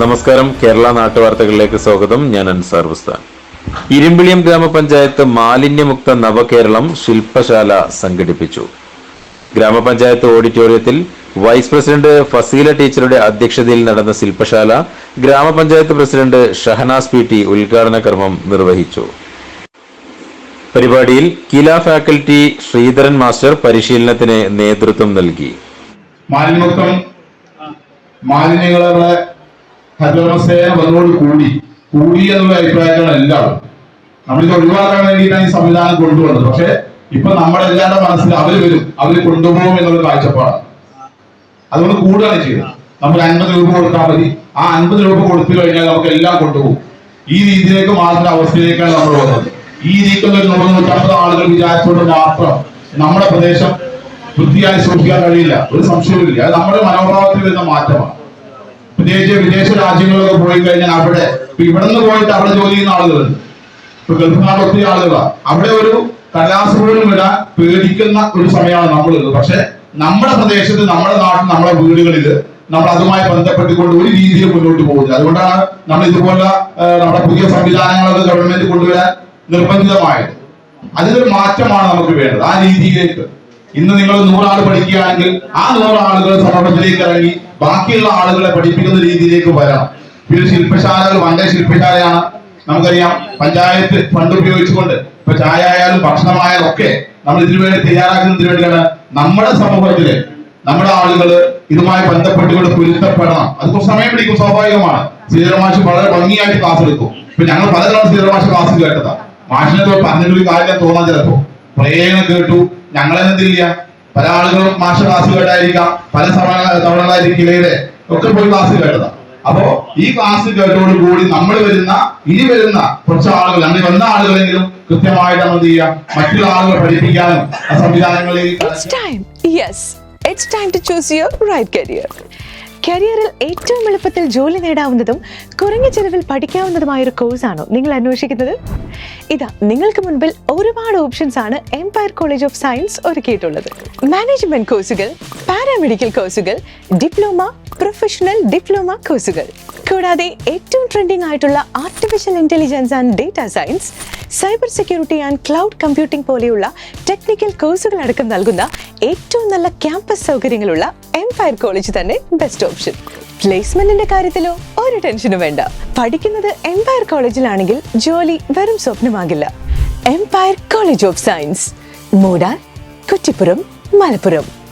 നമസ്കാരം. കേരള നാട്ടുവാർത്തകളിലേക്ക് സ്വാഗതം. ഞാൻ അൻസാർ ബുസ്താൻ. ഇരുമ്പിളിയം ഗ്രാമപഞ്ചായത്ത് മാലിന്യമുക്ത നവകേരളം ശില്പശാല സംഘടിപ്പിച്ചു. ഗ്രാമപഞ്ചായത്ത് ഓഡിറ്റോറിയത്തിൽ വൈസ് പ്രസിഡന്റ് ഫസീല ടീച്ചറുടെ അധ്യക്ഷതയിൽ നടന്ന ശില്പശാല ഗ്രാമപഞ്ചായത്ത് പ്രസിഡന്റ് ഷഹനാസ് പി ടി ഉദ്ഘാടന കർമ്മം നിർവഹിച്ചു. പരിപാടിയിൽ കില ഫാക്കൽറ്റി ശ്രീധരൻ മാസ്റ്റർ പരിശീലനത്തിന് നേതൃത്വം നൽകി. മാലിന്യമുക്തം. വന്നോട് കൂടി. കൂടി എന്നുള്ള അഭിപ്രായങ്ങളാണ് എല്ലാവരും നമ്മളിത് ഒഴിവാക്കാൻ വേണ്ടിയിട്ടാണ് ഈ സംവിധാനം കൊണ്ടുവന്നത്. പക്ഷെ ഇപ്പൊ നമ്മളെല്ലാവരുടെ മനസ്സിൽ അവർ വരും. അവർ കൊണ്ടുപോകും എന്നുള്ള കാഴ്ചപ്പാടാണ്. അതുകൊണ്ട് കൂടുകയാണ് ചെയ്യുന്നത്. നമ്മൾ അൻപത് രൂപ കൊടുത്താൽ മതി. ആ അൻപത് രൂപ കൊടുത്തു കഴിഞ്ഞാൽ നമുക്ക് എല്ലാം കൊണ്ടുപോകും. ഈ രീതിയിലേക്ക് മാറുന്ന അവസ്ഥയിലേക്കാണ് നമ്മൾ വന്നത് ഈ രീതിക്കുള്ള ഒരു നൂറ് നൂറ്റമ്പത് ആളുകൾ വിചാരിച്ചുകൊണ്ട് മാത്രം നമ്മുടെ പ്രദേശം വൃത്തിയായി സൂക്ഷിക്കാൻ കഴിയില്ല. ഒരു സംശയവുമില്ല. അത് നമ്മുടെ മനോഭാവത്തിൽ വരുന്ന മാറ്റമാണ്. പ്രത്യേകിച്ച് വിദേശ രാജ്യങ്ങളിലൊക്കെ പോയി കഴിഞ്ഞാൽ അവിടെ ഇവിടെ നിന്ന് പോയിട്ട് അവിടെ ജോലി ചെയ്യുന്ന ആളുകളുണ്ട് ഇപ്പൊ ഗൾഫ് ഒത്തിരി ആളുകളാണ് അവിടെ ഒരു കടലാസ് വിടാൻ പേടിക്കുന്ന ഒരു സമയമാണ് നമ്മളുള്ളത് പക്ഷെ നമ്മുടെ പ്രദേശത്ത് നമ്മുടെ നാട്ടിൽ നമ്മുടെ വീടുകളിൽ നമ്മൾ അതുമായി ബന്ധപ്പെട്ടുകൊണ്ട് ഒരു രീതിയിൽ മുന്നോട്ട് പോകുന്നത് അതുകൊണ്ടാണ് നമ്മൾ ഇതുപോലെ നമ്മുടെ പുതിയ സംവിധാനങ്ങളൊക്കെ ഗവൺമെന്റ് കൊണ്ടുവരാൻ നിർബന്ധിതമായത്. അതിലൊരു മാറ്റമാണ് നമുക്ക് വേണ്ടത്. ആ രീതിയിലേക്ക് ഇന്ന് നിങ്ങൾ നൂറാൾ പഠിക്കുകയാണെങ്കിൽ ആ നൂറ് ആളുകൾ സമൂഹത്തിലേക്ക് ഇറങ്ങി ബാക്കിയുള്ള ആളുകളെ പഠിപ്പിക്കുന്ന രീതിയിലേക്ക് വരാം. പിന്നെ ശില്പശാലകൾ വണ്ടേ ശില്പശാലയാണ്. നമുക്കറിയാം പഞ്ചായത്ത് ഫണ്ട് ഉപയോഗിച്ചുകൊണ്ട് ഇപ്പൊ ചായ ആയാലും ഭക്ഷണമായാലും ഒക്കെ നമ്മൾ ഇതിനു വേണ്ടി തയ്യാറാക്കുന്നതിന് വേണ്ടിയാണ് നമ്മുടെ സമൂഹത്തിൽ നമ്മുടെ ആളുകൾ ഇതുമായി ബന്ധപ്പെട്ടുകൊണ്ട് പൊരുത്തപ്പെടണം. അത് കുറച്ച് സമയം പിടിക്കും സ്വാഭാവികമാണ്. ശ്രീധരമാഷ് വളരെ ഭംഗിയായിട്ട് ക്ലാസ് എടുക്കും. ഇപ്പൊ ഞങ്ങൾ പലതവണ ശ്രീധരമാഷ് ക്ലാസ് കേട്ടതാ. മാഷിനെ പറഞ്ഞിട്ടൊരു കാര്യം തോന്നാൻ ചിലപ്പോ. പ്രേരണ കേട്ടു. ഞങ്ങളെന്തില്ല പല ആളുകളും മാഷ ക്ലാസ് കേട്ടായിരിക്കാം. പല സമയ തവണകളായിരിക്കും കിലയുടെ ഒക്കെ പോയി ക്ലാസ് കേട്ടതാ. അപ്പോ ഈ ക്ലാസ് കേട്ടോട് കൂടി നമ്മൾ വരുന്ന ഇനി വരുന്ന കുറച്ച് ആളുകൾ നമ്മൾ വന്ന ആളുകളെങ്കിലും കൃത്യമായിട്ട് നമ്മൾ ചെയ്യാം? മറ്റുള്ള ആളുകളെ പഠിപ്പിക്കാനും ആ സംവിധാനങ്ങളിൽ it's time to choose your right career. കരിയറിൽ ഏറ്റവും എളുപ്പത്തിൽ ജോലി നേടാവുന്നതും കുറഞ്ഞ ചെലവിൽ പഠിക്കാവുന്നതുമായ ഒരു കോഴ്സാണോ നിങ്ങൾ അന്വേഷിക്കുന്നത്? ഇതാ നിങ്ങൾക്ക് മുൻപിൽ ഒരുപാട് ഓപ്ഷൻസ് ആണ് എംപയർ കോളേജ് ഓഫ് സയൻസ് ഒരുക്കിയിട്ടുള്ളത് മാനേജ്മെന്റ് കോഴ്സുകൾ പാരാമെഡിക്കൽ കോഴ്സുകൾ ഡിപ്ലോമ പ്രൊഫഷണൽ ഡിപ്ലോമ കോഴ്സുകൾ. കൂടാതെ ഏറ്റവും ട്രെൻഡിംഗ് ആയിട്ടുള്ള artificial intelligence and data science cyber security and cloud computing പോലെയുള്ള ടെക്നിക്കൽ കോഴ്സുകൾ അടക്കം നൽകുന്ന ഏറ്റവും നല്ല ക്യാമ്പസ് സൗകര്യങ്ങളുള്ള എംപയർ കോളേജ് തന്നെ ബെസ്റ്റ് ഓപ്ഷൻ പ്ലേസ്മെന്റിന്റെ കാര്യത്തിലോ ഒരു ടെൻഷനും വേണ്ട. പഠിക്കുന്നത് എംപയർ കോളേജിലാണെങ്കിൽ ജോലി വെറും സ്വപ്നമാകില്ല. Empire college of science Moodal Kuttippuram Malappuram.